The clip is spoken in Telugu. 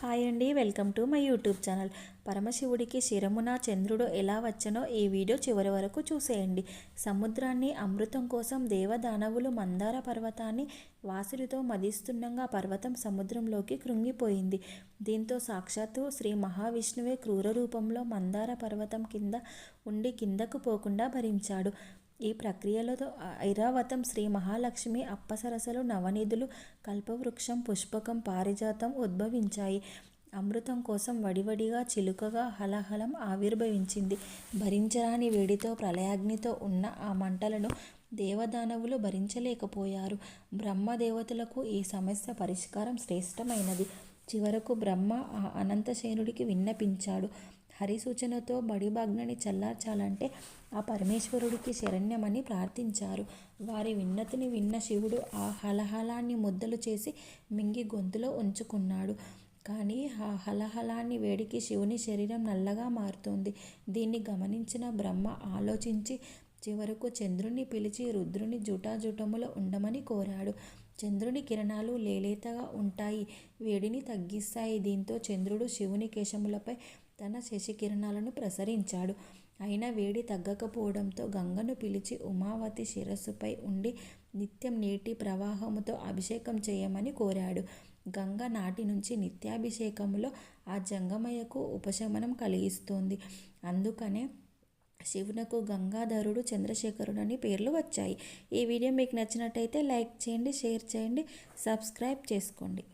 హాయ్ అండి welcome to my YouTube channel. పరమశివుడికి శిరమున చంద్రుడు ఎలా వచ్చనో ఈ వీడియో చివరి వరకు చూసేయండి. సముద్రాన్ని అమృతం కోసం దేవదానవులు మందార పర్వతాన్ని వాసుడితో మదిస్తుండగా పర్వతం సముద్రంలోకి కృంగిపోయింది. దీంతో సాక్షాత్తు శ్రీ మహావిష్ణువే క్రూర రూపంలో మందార పర్వతం కింద ఉండి కిందకు పోకుండా భరించాడు. ఈ ప్రక్రియలో ఐరావతం శ్రీ మహాలక్ష్మి అప్పసరసలు నవనిధులు కల్పవృక్షం పుష్పకం పారిజాతం ఉద్భవించాయి. అమృతం కోసం వడివడిగా చిలుకగా హలహలం ఆవిర్భవించింది. భరించరాని వేడితో ప్రళయాగ్నితో ఉన్న ఆ మంటలను దేవదానవులు భరించలేకపోయారు. బ్రహ్మదేవతలకు ఈ సమస్య పరిష్కారం శ్రేష్టమైనది. చివరకు బ్రహ్మ ఆ అనంతశయనుడికి విన్నపించాడు. హరి సూచనతో బడిబాగ్నని చల్లార్చాలంటే ఆ పరమేశ్వరుడికి శరణ్యమని ప్రార్థించారు. వారి విన్నతిని విన్న శివుడు ఆ హలహలాన్ని ముద్దలు చేసి మింగి గొంతులో ఉంచుకున్నాడు. కానీ ఆ హలహలాన్ని వేడికి శివుని శరీరం నల్లగా మారుతోంది. దీన్ని గమనించిన బ్రహ్మ ఆలోచించి చివరకు చంద్రుని పిలిచి రుద్రుని జుటాజుటములో ఉండమని కోరాడు. చంద్రుని కిరణాలు లేలేతగా ఉంటాయి. వేడిని తగ్గిస్తాయి. దీంతో చంద్రుడు శివుని కేశములపై తన శశికిరణాలను ప్రసరించాడు. అయినా వేడి తగ్గకపోవడంతో గంగను పిలిచి ఉమావతి శిరస్సుపై ఉండి నిత్యం నీటి ప్రవాహముతో అభిషేకం చేయమని కోరాడు. గంగ నాటి నుంచి నిత్యాభిషేకంలో ఆ జంగమయ్యకు ఉపశమనం కలిగిస్తోంది. అందుకనే శివునకు గంగాధరుడు చంద్రశేఖరుడు అని పేర్లు వచ్చాయి. ఈ వీడియో మీకు నచ్చినట్టయితే లైక్ చేయండి షేర్ చేయండి సబ్స్క్రైబ్ చేసుకోండి.